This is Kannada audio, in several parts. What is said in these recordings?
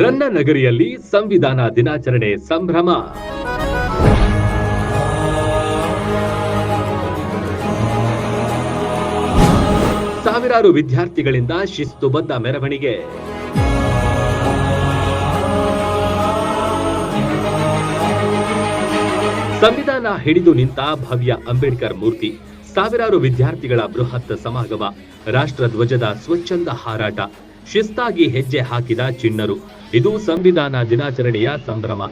ರನ್ನ ನಗರಿಯಲ್ಲಿ ಸಂವಿಧಾನ ದಿನಾಚರಣೆ ಸಂಭ್ರಮ. ಸಾವಿರಾರು ವಿದ್ಯಾರ್ಥಿಗಳಿಂದ ಶಿಸ್ತುಬದ್ಧ ಮೆರವಣಿಗೆ. ಸಂವಿಧಾನ ಹಿಡಿದು ನಿಂತ ಭವ್ಯ ಅಂಬೇಡ್ಕರ್ ಮೂರ್ತಿ, ಸಾವಿರಾರು ವಿದ್ಯಾರ್ಥಿಗಳ ಬೃಹತ್ ಸಮಾಗಮ ರಾಷ್ಟ್ರ ಧ್ವಜದ ಸ್ವಚ್ಛಂದ ಹಾರಾಟ, ಶಿಸ್ತಾಗಿ ಹೆಜ್ಜೆ ಹಾಕಿದ ಚಿಣ್ಣರು ಇದು ಸಂವಿಧಾನ ದಿನಾಚರಣೆಯ ಸಂಭ್ರಮ.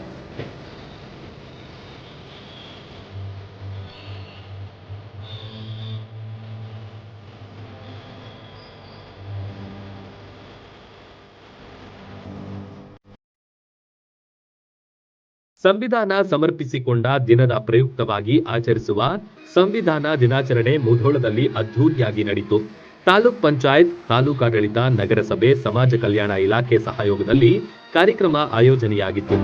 ಸಂವಿಧಾನ ಸಮರ್ಪಿಸಿಕೊಂಡ ದಿನದ ಪ್ರಯುಕ್ತವಾಗಿ ಆಚರಿಸುವ ಸಂವಿಧಾನ ದಿನಾಚರಣೆ ಮುಧೋಳದಲ್ಲಿ ಅದ್ಧೂರಿಯಾಗಿ ನಡೆಯಿತು ತಾಲೂಕ್ ಪಂಚಾಯತ್, ತಾಲೂಕಾಡಳಿತ, ನಗರಸಭೆ, ಸಮಾಜ ಕಲ್ಯಾಣ ಇಲಾಖೆ ಸಹಯೋಗದಲ್ಲಿ ಕಾರ್ಯಕ್ರಮ ಆಯೋಜನೆಯಾಗಿತ್ತು.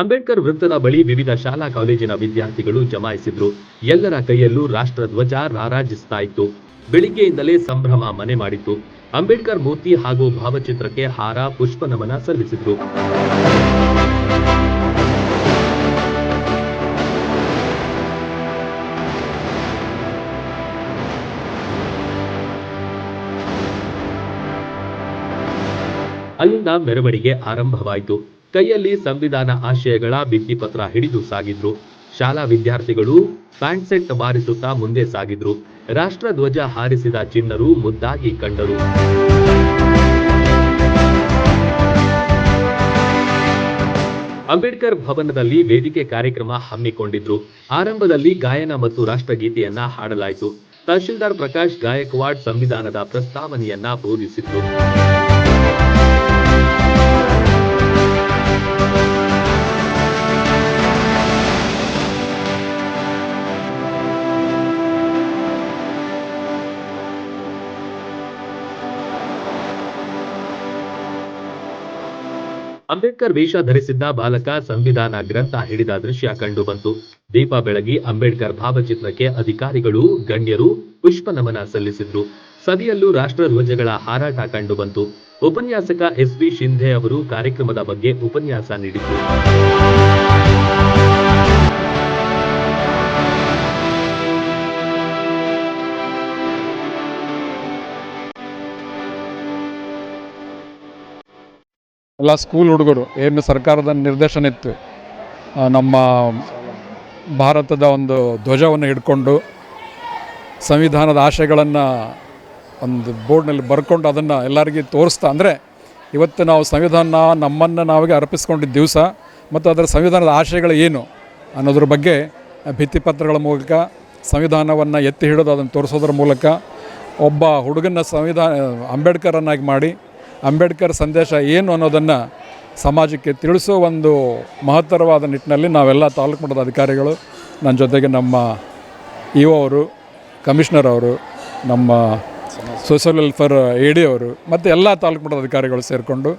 ಅಂಬೇಡ್ಕರ್ ವೃತ್ತದ ಬಳಿ ವಿವಿಧ ಶಾಲಾ ಕಾಲೇಜಿನ ವಿದ್ಯಾರ್ಥಿಗಳು ಜಮಾಯಿಸಿದ್ರು. ಎಲ್ಲರ ಕೈಯಲ್ಲೂ ರಾಷ್ಟ್ರ ಧ್ವಜ ರಾರಾಜಿಸ್ತಾ ಇತ್ತು ಬೆಳಿಗ್ಗೆಯಿಂದಲೇ ಸಂಭ್ರಮ ಮನೆ ಮಾಡಿತ್ತು. ಅಂಬೇಡ್ಕರ್ ಮೂರ್ತಿ ಹಾಗೂ ಭಾವಚಿತ್ರಕ್ಕೆ ಹಾರ ಪುಷ್ಪ ನಮನ ಸಲ್ಲಿಸಿದ್ರು. ಅಲ್ಲಿಂದ ಮೆರವಣಿಗೆ ಆರಂಭವಾಯಿತು. ಕೈಯಲ್ಲಿ ಸಂವಿಧಾನ ಆಶಯಗಳ ಭಿತ್ತಿಪತ್ರ ಹಿಡಿದು ಸಾಗಿದ್ರು. ಶಾಲಾ ವಿದ್ಯಾರ್ಥಿಗಳು ಪ್ಯಾಂಟ್ ಸೆಟ್ ಬಾರಿಸುತ್ತಾ ಮುಂದೆ ಸಾಗಿದ್ರು. ರಾಷ್ಟ್ರ ಧ್ವಜ ಹಾರಿಸಿದ ಚಿನ್ನರು ಮುದ್ದಾಗಿ ಕಂಡರು. ಅಂಬೇಡ್ಕರ್ ಭವನದಲ್ಲಿ ವೇದಿಕೆ ಕಾರ್ಯಕ್ರಮ ಹಮ್ಮಿಕೊಂಡಿದ್ರು. ಆರಂಭದಲ್ಲಿ ಗಾಯನ ಮತ್ತು ರಾಷ್ಟ್ರಗೀತೆಯನ್ನ ಹಾಡಲಾಯಿತು. ತಹಶೀಲ್ದಾರ್ ಪ್ರಕಾಶ್ ಗಾಯಕ್ವಾಡ್ ಸಂವಿಧಾನದ ಪ್ರಸ್ತಾವನೆಯನ್ನ ಬೋಧಿಸಿದ್ರು. ಅಂಬೇಡ್ಕರ್ ವೇಷ ಧರಿಸಿದ್ದ ಬಾಲಕ ಸಂವಿಧಾನ ಗ್ರಂಥ ಹಿಡಿದ ದೃಶ್ಯ ಕಂಡು ಬಂತು ದೀಪ ಬೆಳಗಿ ಅಂಬೇಡ್ಕರ್ ಭಾವಚಿತ್ರಕ್ಕೆ ಅಧಿಕಾರಿಗಳು, ಗಣ್ಯರು ಪುಷ್ಪ ನಮನ ಸಲ್ಲಿಸಿದ್ರು. ಸದಿಯಲ್ಲೂ ರಾಷ್ಟ್ರ ಧ್ವಜಗಳ ಹಾರಾಟ ಕಂಡು ಬಂತು ಉಪನ್ಯಾಸಕ ಎಸ್ ಬಿ ಶಿಂಧೆ ಅವರು ಕಾರ್ಯಕ್ರಮದ ಬಗ್ಗೆ ಉಪನ್ಯಾಸ ನೀಡಿದ್ರು. ಎಲ್ಲ ಸ್ಕೂಲ್ ಹುಡುಗರು, ಏನು ಸರ್ಕಾರದ ನಿರ್ದೇಶನ ಇತ್ತು ನಮ್ಮ ಭಾರತದ ಒಂದು ಧ್ವಜವನ್ನು ಹಿಡ್ಕೊಂಡು ಸಂವಿಧಾನದ ಆಶಯಗಳನ್ನು ಒಂದು ಬೋರ್ಡ್ನಲ್ಲಿ ಬರ್ಕೊಂಡು ಅದನ್ನು ಎಲ್ಲರಿಗೂ ತೋರಿಸ್ತಾ ಅಂದರೆ, ಇವತ್ತು ನಾವು ಸಂವಿಧಾನ ನಮ್ಮನ್ನು ನಾವಿಗೆ ಅರ್ಪಿಸ್ಕೊಂಡಿದ್ದ ದಿವಸ ಮತ್ತು ಅದರ ಸಂವಿಧಾನದ ಆಶಯಗಳು ಏನು ಅನ್ನೋದ್ರ ಬಗ್ಗೆ ಭಿತ್ತಿಪತ್ರಗಳ ಮೂಲಕ, ಸಂವಿಧಾನವನ್ನು ಎತ್ತಿ ಹಿಡಿದು ಅದನ್ನು ತೋರಿಸೋದ್ರ ಮೂಲಕ, ಒಬ್ಬ ಹುಡುಗನ ಸಂವಿಧಾನ ಅಂಬೇಡ್ಕರನ್ನಾಗಿ ಮಾಡಿ ಅಂಬೇಡ್ಕರ್ ಸಂದೇಶ ಏನು ಅನ್ನೋದನ್ನು ಸಮಾಜಕ್ಕೆ ತಿಳಿಸೋ ಒಂದು ಮಹತ್ತರವಾದ ನಿಟ್ಟಿನಲ್ಲಿ ನಾವೆಲ್ಲ ತಾಲೂಕು ಮಟ್ಟದ ಅಧಿಕಾರಿಗಳು ನನ್ನ ಜೊತೆಗೆ ನಮ್ಮ ಇ ಒ ಅವರು, ಕಮಿಷನರ್ ಅವರು, ನಮ್ಮ ಸೋಷಿಯಲ್ ವೆಲ್ಫೇರ್ ಎ ಡಿ ಅವರು, ಮತ್ತು ಎಲ್ಲ ತಾಲೂಕು ಮಟ್ಟದ ಅಧಿಕಾರಿಗಳು ಸೇರಿಕೊಂಡು,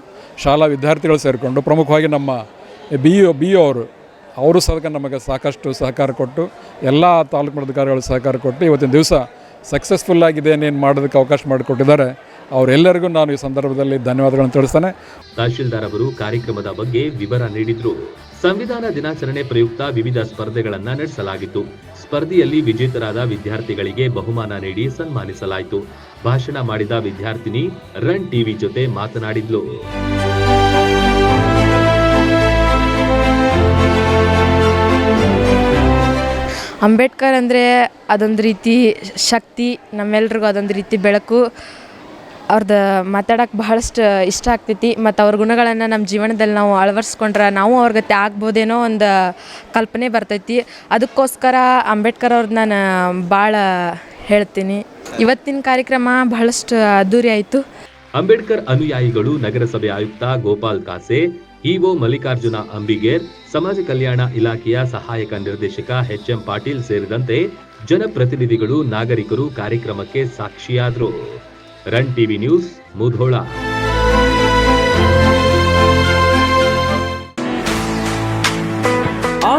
ಶಾಲಾ ವಿದ್ಯಾರ್ಥಿಗಳು ಸೇರಿಕೊಂಡು, ಪ್ರಮುಖವಾಗಿ ನಮ್ಮ ಬಿ ಒ ಬಿ ಒ ಅವರು ಅವರು ಸಹ ನಮಗೆ ಸಾಕಷ್ಟು ಸಹಕಾರ ಕೊಟ್ಟು, ಎಲ್ಲ ತಾಲೂಕು ಮಟ್ಟದ ಅಧಿಕಾರಿಗಳು ಸಹಕಾರ ಕೊಟ್ಟು ಇವತ್ತಿನ ದಿವಸ ಸಕ್ಸಸ್ಫುಲ್ ಆಗಿದೆ ಏನೇನು ಮಾಡೋದಕ್ಕೆ ಅವಕಾಶ ಮಾಡಿಕೊಟ್ಟಿದ್ದಾರೆ. ಅವರೆಲ್ಲರಿಗೂ ನಾನು ಈ ಸಂದರ್ಭದಲ್ಲಿ ಧನ್ಯವಾದಗಳನ್ನು ತಿಳಿಸ್ತೇನೆ. ತಹಶೀಲ್ದಾರ್ ಅವರು ಕಾರ್ಯಕ್ರಮದ ಬಗ್ಗೆ ವಿವರ ನೀಡಿದ್ರು. ಸಂವಿಧಾನ ದಿನಾಚರಣೆ ಪ್ರಯುಕ್ತ ವಿವಿಧ ಸ್ಪರ್ಧೆಗಳನ್ನು ನಡೆಸಲಾಗಿತ್ತು. ಸ್ಪರ್ಧೆಯಲ್ಲಿ ವಿಜೇತರಾದ ವಿದ್ಯಾರ್ಥಿಗಳಿಗೆ ಬಹುಮಾನ ನೀಡಿ ಸನ್ಮಾನಿಸಲಾಯಿತು. ಭಾಷಣ ಮಾಡಿದ ವಿದ್ಯಾರ್ಥಿನಿ ರನ್ ಟಿವಿ ಜೊತೆ ಮಾತನಾಡಿದ್ಲು. ಅಂಬೇಡ್ಕರ್ ಅಂದರೆ ಅದೊಂದು ರೀತಿ ಶಕ್ತಿ ನಮ್ಮೆಲ್ರಿಗೂ ಅದೊಂದು ರೀತಿ ಬೆಳಕು. ಅವ್ರದ್ದು ಮಾತಾಡೋಕೆ ಬಹಳಷ್ಟು ಇಷ್ಟ ಆಗ್ತೈತಿ ಮತ್ತು ಅವ್ರ ಗುಣಗಳನ್ನು ನಮ್ಮ ಜೀವನದಲ್ಲಿ ನಾವು ಅಳವಡಿಸ್ಕೊಂಡ್ರೆ ನಾವು ಅವ್ರ ಗತಿ ಆಗ್ಬೋದೇನೋ ಒಂದು ಕಲ್ಪನೆ ಬರ್ತೈತಿ. ಅದಕ್ಕೋಸ್ಕರ ಅಂಬೇಡ್ಕರ್ ಅವ್ರದ್ದು ನಾನು ಭಾಳ ಹೇಳ್ತೀನಿ. ಇವತ್ತಿನ ಕಾರ್ಯಕ್ರಮ ಬಹಳಷ್ಟು ಅದ್ದೂರಿ ಆಯಿತು. ಅಂಬೇಡ್ಕರ್ ಅನುಯಾಯಿಗಳು ನಗರಸಭೆ ಆಯುಕ್ತ ಗೋಪಾಲ್ ಕಾಸೆ, ಇಒ ಮಲ್ಲಿಕಾರ್ಜುನ ಅಂಬಿಗೇರ್, ಸಮಾಜ ಕಲ್ಯಾಣ ಇಲಾಖೆಯ ಸಹಾಯಕ ನಿರ್ದೇಶಕ ಎಚ್ ಎಂ ಪಾಟೀಲ್ ಸೇರಿದಂತೆ ಜನಪ್ರತಿನಿಧಿಗಳು ನಾಗರಿಕರು ಕಾರ್ಯಕ್ರಮಕ್ಕೆ ಸಾಕ್ಷಿಯಾದರು. Run TV news, Mudhol.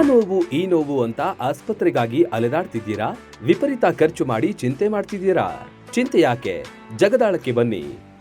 ನೋವು, ಈ ನೋವು ಅಂತ ಆಸ್ಪತ್ರೆಗಾಗಿ ಅಲೆದಾಡ್ತಿದ್ದೀರಾ? ವಿಪರೀತ ಖರ್ಚು ಮಾಡಿ ಚಿಂತೆ ಮಾಡ್ತಿದ್ದೀರಾ? ಚಿಂತೆ ಯಾಕೆ? ಜಗದಾಳಕ್ಕೆ ಬನ್ನಿ.